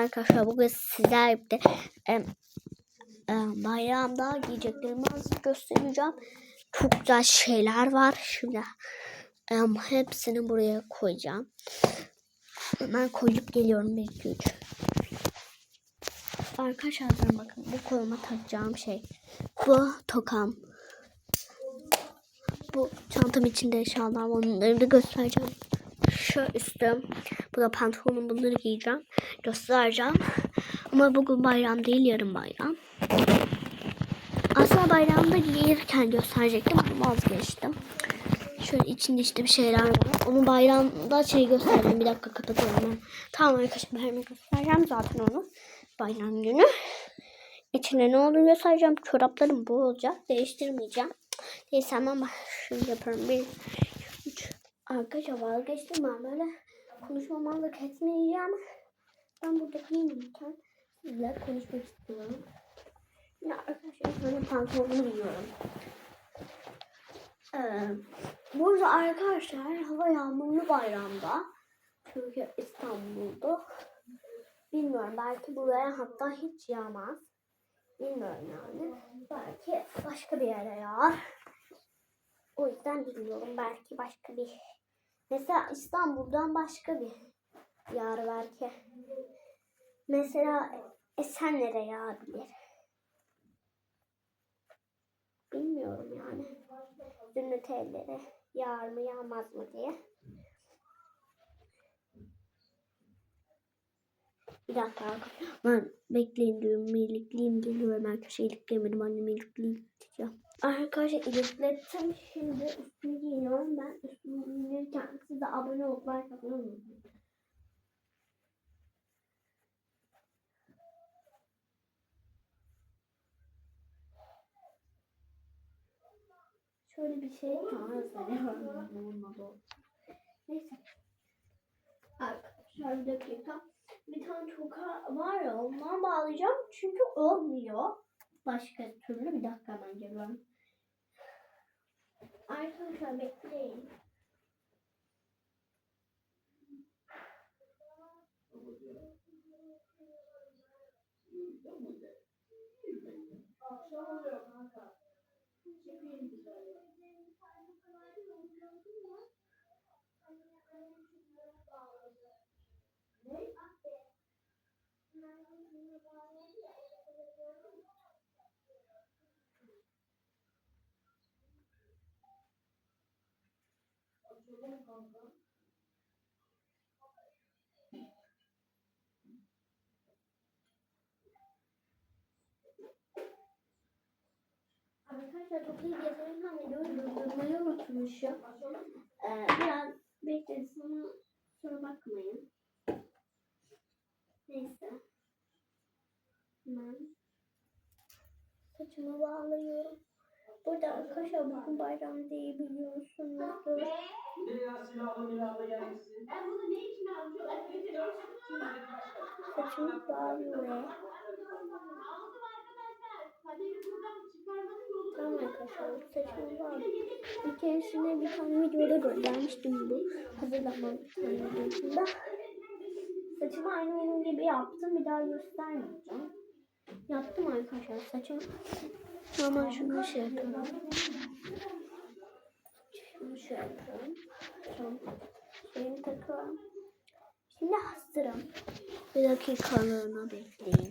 arkadaşlar bugün sizlerle birlikte e, e, bayramda giyeceklerimi azıcık göstereceğim. Çok güzel şeyler var. Şimdi e, hepsini buraya koyacağım. Hemen koyup geliyorum. 1, 2, 3. Arkadaşlar bakın bu koluma takacağım şey. Bu tokam. Bu çantam içinde eşyalar. Onları da göstereceğim. Şu üstüm. Bu da pantolonum. Bunları giyeceğim. Göstereceğim. Ama bugün bayram değil yarın bayram. Aslında bayramda giyirken gösterecektim ama vazgeçtim. Şöyle içinde işte bir şeyler var. Onu bayramda şey gösterdim. Bir dakika kapatıyorum. Tamam arkadaşlar hemen göstereceğim zaten onu. Bayram günü. İçinde ne olduğunu göstereceğim. Çoraplarım bu olacak. Değiştirmeyeceğim. Neyse bak şunu yaparım. Bir. Arkadaşlar vazgeçtim ben böyle konuşmamazlık etmeyeceğim. Ben burada giyinirken sizle konuşmak istiyorum. Ya arkadaşlar böyle pantolonumu giyiyorum. Ee, burada arkadaşlar hava yağmurlu bayramda. Çünkü İstanbul'da. Bilmiyorum belki buraya hatta hiç yağmaz. Bilmiyorum yani. Belki başka bir yere yağar. O yüzden bilmiyorum. Belki başka bir Mesela İstanbul'dan başka bir yağar belki. Mesela Esenler'e yağabilir. Bilmiyorum yani. Zümrüt ellere yağar mı yağmaz mı diye. Bir dakika. Ben bekleyin diyorum. Meylikliyim geliyorum arkadaşlar. İlikleyemedim. Annemi ilikleyeceğim. Arkadaşlar iliklettim. Şimdi üstümü giyiniyorum. Ben abone olup like atmayı unutmayın. Şöyle bir şey tarzları Neyse. Arkadaşlar bir dakika. Bir tane toka var ya ondan bağlayacağım. Çünkü olmuyor. Başka türlü bir dakika hemen geliyorum. Arkadaşlar bekleyin. Arkadaşlar toplayıp getirirken videoyu durdurmayı unutmuşum. Ee, biraz bekleyin sonra, sonra bakmayın. Neyse. Hemen saçımı bağlıyorum. Burada arkadaşlar bugün bayram değil biliyorsunuzdur. Biraz silahlı milahlı gelmişsin. Ben bunu ne için aldım? Saçımı bağlıyorum. Aldım arkadaşlar. Kaderi buradan çıkarmanın yolu Tamam arkadaşlar saçımı bağlıyorum. Bir keresinde bir tane videoda göndermiştim bu. Hazırlanmam videosunda. Saçımı aynı onun gibi yaptım. Bir daha göstermeyeceğim. Yaptım arkadaşlar saçımı. Normal şunu şey yapıyorum. Şunu şey yapıyorum. Bir dakikalığına bekleyin.